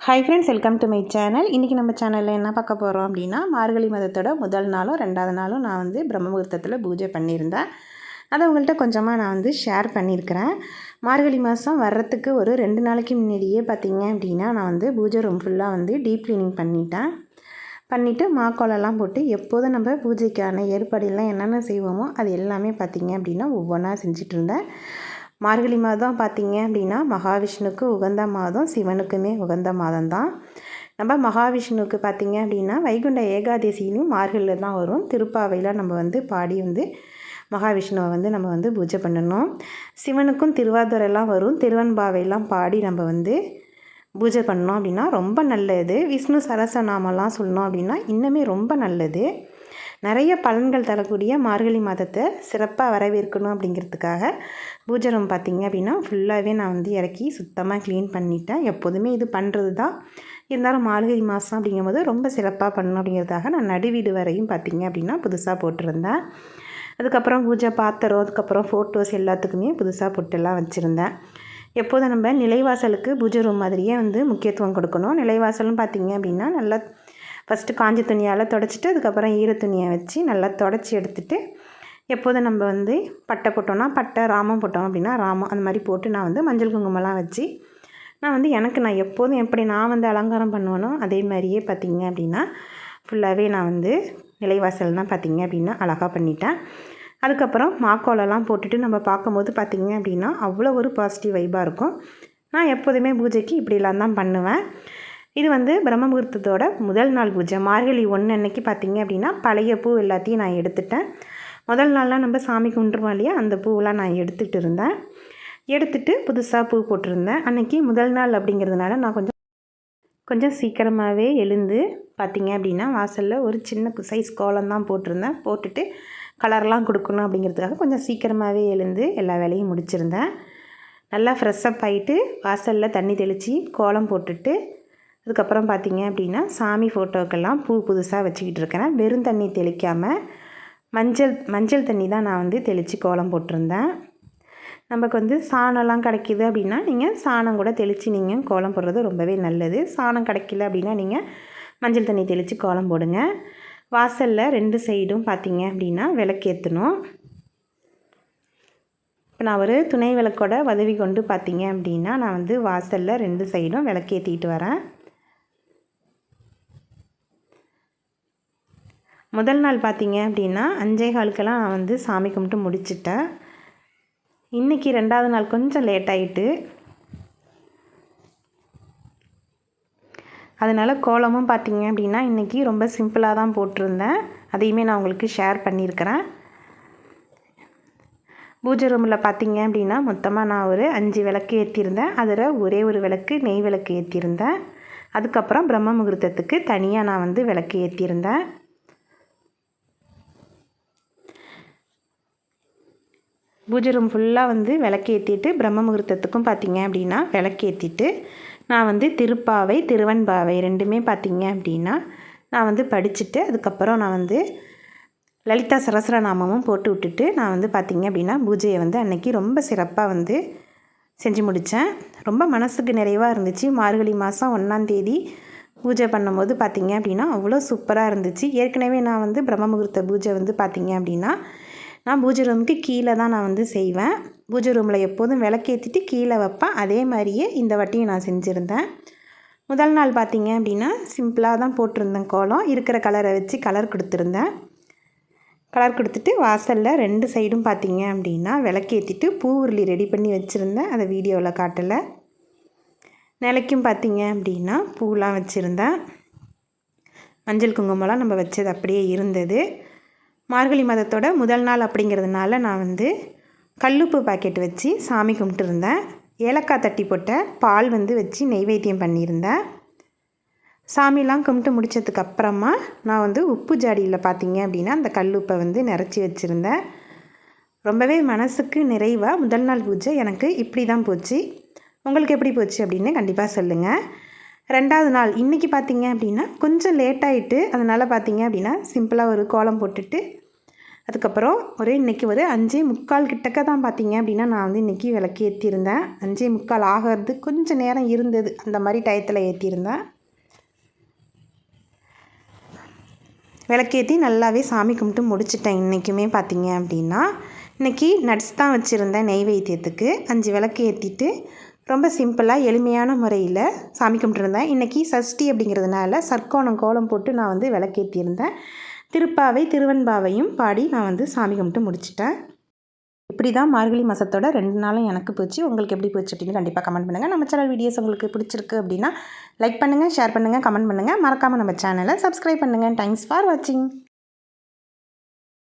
Hi friends welcome to my channel இன்றைக்கி நம்ம சேனலில் என்ன பார்க்க போகிறோம் அப்படின்னா மார்கழி மதத்தோட முதல் நாளும் ரெண்டாவது நாளும் நான் வந்து பிரம்ம முகூர்த்தத்தில் பூஜை பண்ணியிருந்தேன். அதை உங்கள்கிட்ட கொஞ்சமாக நான் வந்து ஷேர் பண்ணியிருக்கிறேன். மார்கழி மாதம் வர்றதுக்கு ஒரு ரெண்டு நாளைக்கு முன்னாடியே பார்த்தீங்க அப்படின்னா நான் வந்து பூஜை ரூம் ஃபுல்லாக வந்து டீப் க்ளீனிங் பண்ணிட்டேன். பண்ணிவிட்டு மாக்கோலெல்லாம் போட்டு எப்போதும் நம்ம பூஜைக்கான ஏற்பாடெல்லாம் என்னென்ன செய்வோமோ அது எல்லாமே பார்த்திங்க அப்படின்னா ஒவ்வொன்றா செஞ்சிட்ருந்தேன் மார்கழி மாதம் பார்த்திங்க அப்படின்னா மகாவிஷ்ணுக்கு உகந்த மாதம் சிவனுக்குமே உகந்த மாதம் தான் நம்ம மகாவிஷ்ணுவுக்கு பார்த்திங்க அப்படின்னா வைகுண்ட ஏகாதசியிலும் மார்கழியில் தான் வரும். திருப்பாவையில் நம்ம வந்து பாடி வந்து மகாவிஷ்ணுவை வந்து நம்ம வந்து பூஜை பண்ணணும். சிவனுக்கும் திருவாதுரைலாம் வரும். திருவன்பாவையெல்லாம் பாடி நம்ம வந்து பூஜை பண்ணோம் அப்படின்னா ரொம்ப நல்லது. விஷ்ணு சரசநாமெல்லாம் சொல்லணும் அப்படின்னா இன்னுமே ரொம்ப நல்லது. நிறைய பலன்கள் தரக்கூடிய மார்கழி மாதத்தை சிறப்பாக வரவேற்கணும் அப்படிங்கிறதுக்காக பூஜை ரூம் பார்த்திங்க அப்படின்னா ஃபுல்லாகவே நான் வந்து இறக்கி சுத்தமாக க்ளீன் பண்ணிட்டேன். எப்போதுமே இது பண்ணுறது தான் இருந்தாலும் மார்கழி மாதம் அப்படிங்கும்போது ரொம்ப சிறப்பாக பண்ணணும் அப்படிங்கிறதாக நான் நடுவீடு வரையும் பார்த்திங்க அப்படின்னா புதுசாக போட்டிருந்தேன். அதுக்கப்புறம் பூஜை பாத்திரம் அதுக்கப்புறம் ஃபோட்டோஸ் எல்லாத்துக்குமே புதுசாக பொட்டெல்லாம் வச்சுருந்தேன். எப்போதும் நம்ம நிலைவாசலுக்கு பூஜை ரூம் மாதிரியே வந்து முக்கியத்துவம் கொடுக்கணும். நிலைவாசலும் பார்த்திங்க அப்படின்னா நல்லா ஃபஸ்ட்டு காஞ்ச துணியால் தொடச்சிட்டு அதுக்கப்புறம் ஈர துணியை வச்சு நல்லா தொடச்சி எடுத்துகிட்டு எப்போதும் நம்ம வந்து பட்டை போட்டோன்னா பட்டை ராமம் போட்டோம் அப்படின்னா ராமம் அந்த மாதிரி போட்டு நான் வந்து மஞ்சள் குங்குமம்லாம் வச்சு நான் வந்து எனக்கு நான் எப்போதும் எப்படி நான் வந்து அலங்காரம் பண்ணுவேனோ அதே மாதிரியே பார்த்திங்க அப்படின்னா ஃபுல்லாகவே நான் வந்து நிலைவாசல்லாம் பார்த்திங்க அப்படின்னா அழகாக பண்ணிட்டேன். அதுக்கப்புறம் மாக்கோலெல்லாம் போட்டுட்டு நம்ம பார்க்கும்போது பார்த்திங்க அப்படின்னா அவ்வளோ ஒரு பாசிட்டிவ் வைபாக இருக்கும். நான் எப்போதுமே பூஜைக்கு இப்படிலாம் தான் பண்ணுவேன். இது வந்து பிரம்ம முகூர்த்தத்தோட முதல் நாள் பூஜை. மார்கழி ஒன்று அன்னைக்கு பார்த்திங்க அப்படின்னா பழைய பூ எல்லாத்தையும் நான் எடுத்துட்டேன். முதல் நாள்லாம் நம்ம சாமி கும்பிட்டுருவோம் இல்லையா? அந்த பூவெலாம் நான் எடுத்துகிட்டு இருந்தேன். எடுத்துகிட்டு புதுசாக பூ போட்டிருந்தேன். அன்றைக்கி முதல் நாள் அப்படிங்கிறதுனால நான் கொஞ்சம் கொஞ்சம் சீக்கிரமாகவே எழுந்து பார்த்திங்க அப்படின்னா வாசலில் ஒரு சின்ன சைஸ் கோலம் தான் போட்டிருந்தேன். போட்டுட்டு கலர்லாம் கொடுக்கணும் அப்படிங்கிறதுக்காக கொஞ்சம் சீக்கிரமாகவே எழுந்து எல்லா வேலையும் முடிச்சிருந்தேன். நல்லா ஃப்ரெஷ்ஷப் ஆகிட்டு வாசலில் தண்ணி தெளித்து கோலம் போட்டுட்டு அதுக்கப்புறம் பார்த்திங்க அப்படின்னா சாமி ஃபோட்டோக்கெல்லாம் பூ புதுசாக வச்சுக்கிட்டு இருக்கிறேன். வெறும் தண்ணி தெளிக்காமல் மஞ்சள் மஞ்சள் தண்ணி தான் நான் வந்து தெளித்து கோலம் போட்டிருந்தேன். நமக்கு வந்து சாணம்லாம் கிடைக்கிது அப்படின்னா நீங்கள் சாணம் கூட தெளித்து நீங்கள் கோலம் போடுறது ரொம்பவே நல்லது. சாணம் கிடைக்கல அப்படின்னா நீங்கள் மஞ்சள் தண்ணி தெளித்து கோலம் போடுங்க. வாசலில் ரெண்டு சைடும் பார்த்தீங்க அப்படின்னா விளக்கேற்றணும் இப்போ நான் ஒரு துணை விளக்கோட உதவி கொண்டு பார்த்தீங்க அப்படின்னா நான் வந்து வாசலில் ரெண்டு சைடும் விளக்கேற்றிட்டு வரேன். முதல் நாள் பார்த்தீங்க அப்படின்னா அஞ்சே காலுக்கெல்லாம் நான் வந்து சாமி கும்பிட்டு முடிச்சிட்டேன். இன்றைக்கி ரெண்டாவது நாள் கொஞ்சம் லேட் ஆகிட்டு அதனால் கோலமும் பார்த்திங்க அப்படின்னா இன்றைக்கி ரொம்ப சிம்பிளாக தான் போட்டிருந்தேன். அதையுமே நான் உங்களுக்கு ஷேர் பண்ணியிருக்கிறேன். பூஜை ரூமில் பார்த்திங்க அப்படின்னா மொத்தமாக நான் ஒரு அஞ்சு விளக்கு ஏற்றிருந்தேன் அதில் ஒரே ஒரு விளக்கு நெய் விளக்கு ஏற்றிருந்தேன் அதுக்கப்புறம் பிரம்ம முகூர்த்தத்துக்கு தனியாக நான் வந்து விளக்கு ஏற்றிருந்தேன் பூஜை ரூம் ஃபுல்லாக வந்து விளக்கேற்றிட்டு பிரம்ம முகூர்த்தத்துக்கும் பார்த்திங்க அப்படின்னா விளக்கேற்றிட்டு நான் வந்து திருப்பாவை திருவன்பாவை ரெண்டுமே பார்த்திங்க அப்படின்னா நான் வந்து படிச்சுட்டு அதுக்கப்புறம் நான் வந்து லலிதா சரஸ்வர நாமமும் போட்டு விட்டுட்டு நான் வந்து பார்த்திங்க அப்படின்னா பூஜையை வந்து அன்றைக்கி ரொம்ப சிறப்பாக வந்து செஞ்சு முடித்தேன் ரொம்ப மனசுக்கு நிறைவாக இருந்துச்சு. மார்கழி மாதம் ஒன்றாந்தேதி பூஜை பண்ணும்போது பார்த்திங்க அப்படின்னா அவ்வளோ சூப்பராக இருந்துச்சு. ஏற்கனவே நான் வந்து பிரம்ம முகூர்த்த பூஜை வந்து பார்த்திங்க அப்படின்னா நான் பூஜை ரூமுக்கு கீழே தான் நான் வந்து செய்வேன். பூஜை ரூமில் எப்போதும் விளக்கேற்றிட்டு கீழே வைப்பேன். அதே மாதிரியே இந்த வாட்டியும் நான் செஞ்சுருந்தேன். முதல் நாள் பார்த்தீங்க அப்படின்னா சிம்பிளாக தான் போட்டிருந்தேன் கோலம். இருக்கிற கலரை வச்சு கலர் கொடுத்துருந்தேன். கலர் கொடுத்துட்டு வாசலில் ரெண்டு சைடும் பார்த்தீங்க அப்படின்னா விளக்கேற்றிட்டு பூ உருளி ரெடி பண்ணி வச்சுருந்தேன். அதை வீடியோவில் காட்டலை. நிலைக்கும் பார்த்தீங்க அப்படின்னா பூலாம் வச்சுருந்தேன். மஞ்சள் குங்குமம்லாம் நம்ம வச்சது அப்படியே இருந்தது. மார்கழி மதத்தோட முதல் நாள் அப்படிங்கிறதுனால நான் வந்து கல்லுப்பு பாக்கெட் வச்சு சாமி கும்பிட்டுருந்தேன். ஏலக்காய் தட்டி போட்ட பால் வந்து வச்சு நெய்வேத்தியம் பண்ணியிருந்தேன். சாமிலாம் கும்பிட்டு முடித்ததுக்கு அப்புறமா நான் வந்து உப்பு ஜாடியில் பார்த்தீங்க அப்படின்னா அந்த கல்லுப்பை வந்து நிறச்சி வச்சுருந்தேன். ரொம்பவே மனசுக்கு நிறைவாக முதல் நாள் பூஜை எனக்கு இப்படி தான் போச்சு. உங்களுக்கு எப்படி போச்சு அப்படின்னு கண்டிப்பாக சொல்லுங்கள் ரெண்டாவது நாள் இன்றைக்கி பார்த்தீங்க அப்படின்னா கொஞ்சம் லேட் ஆகிட்டு அதனால் பார்த்தீங்க அப்படின்னா சிம்பிளாக ஒரு கோலம் போட்டுட்டு அதுக்கப்புறம் ஒரு இன்றைக்கி ஒரு அஞ்சே முக்கால் கிட்டக்க தான் பார்த்தீங்க அப்படின்னா நான் வந்து இன்றைக்கி விளக்கு ஏற்றிருந்தேன் அஞ்சே முக்கால் ஆகிறது கொஞ்சம் நேரம் இருந்தது. அந்த மாதிரி டயத்தில் ஏற்றிருந்தேன் விளக்கேற்றி நல்லாவே சாமி கும்பிட்டு முடிச்சிட்டேன் இன்றைக்குமே பார்த்தீங்க அப்படின்னா. இன்றைக்கி நட்ஸ் தான் வச்சுருந்தேன் நெய்வேத்தியத்துக்கு. அஞ்சு விளக்கு ஏற்றிட்டு ரொம்ப சிம்பிளாக எளிமையான முறையில் சாமி கும்பிட்டுருந்தேன். இன்றைக்கி சஷ்டி அப்படிங்கிறதுனால சர்க்கோணம் கோலம் போட்டு நான் வந்து விளக்கேற்றியிருந்தேன் திருப்பாவை திருவன்பாவையும் பாடி நான் வந்து சாமி கும்பிட்டு முடிச்சிட்டேன். இப்படி தான் மார்கழி மாதத்தோட ரெண்டு நாளும் எனக்கு போச்சு. உங்களுக்கு எப்படி போச்சு அப்படின்னு கண்டிப்பாக கமெண்ட் பண்ணுங்கள் நம்ம சேனல் வீடியோஸ் உங்களுக்கு பிடிச்சிருக்கு அப்படின்னா லைக் பண்ணுங்கள் ஷேர் பண்ணுங்கள் கமெண்ட் பண்ணுங்கள் மறக்காமல் நம்ம சேனலை சப்ஸ்கிரைப் பண்ணுங்கள் தேங்க்ஸ் ஃபார் வாட்சிங்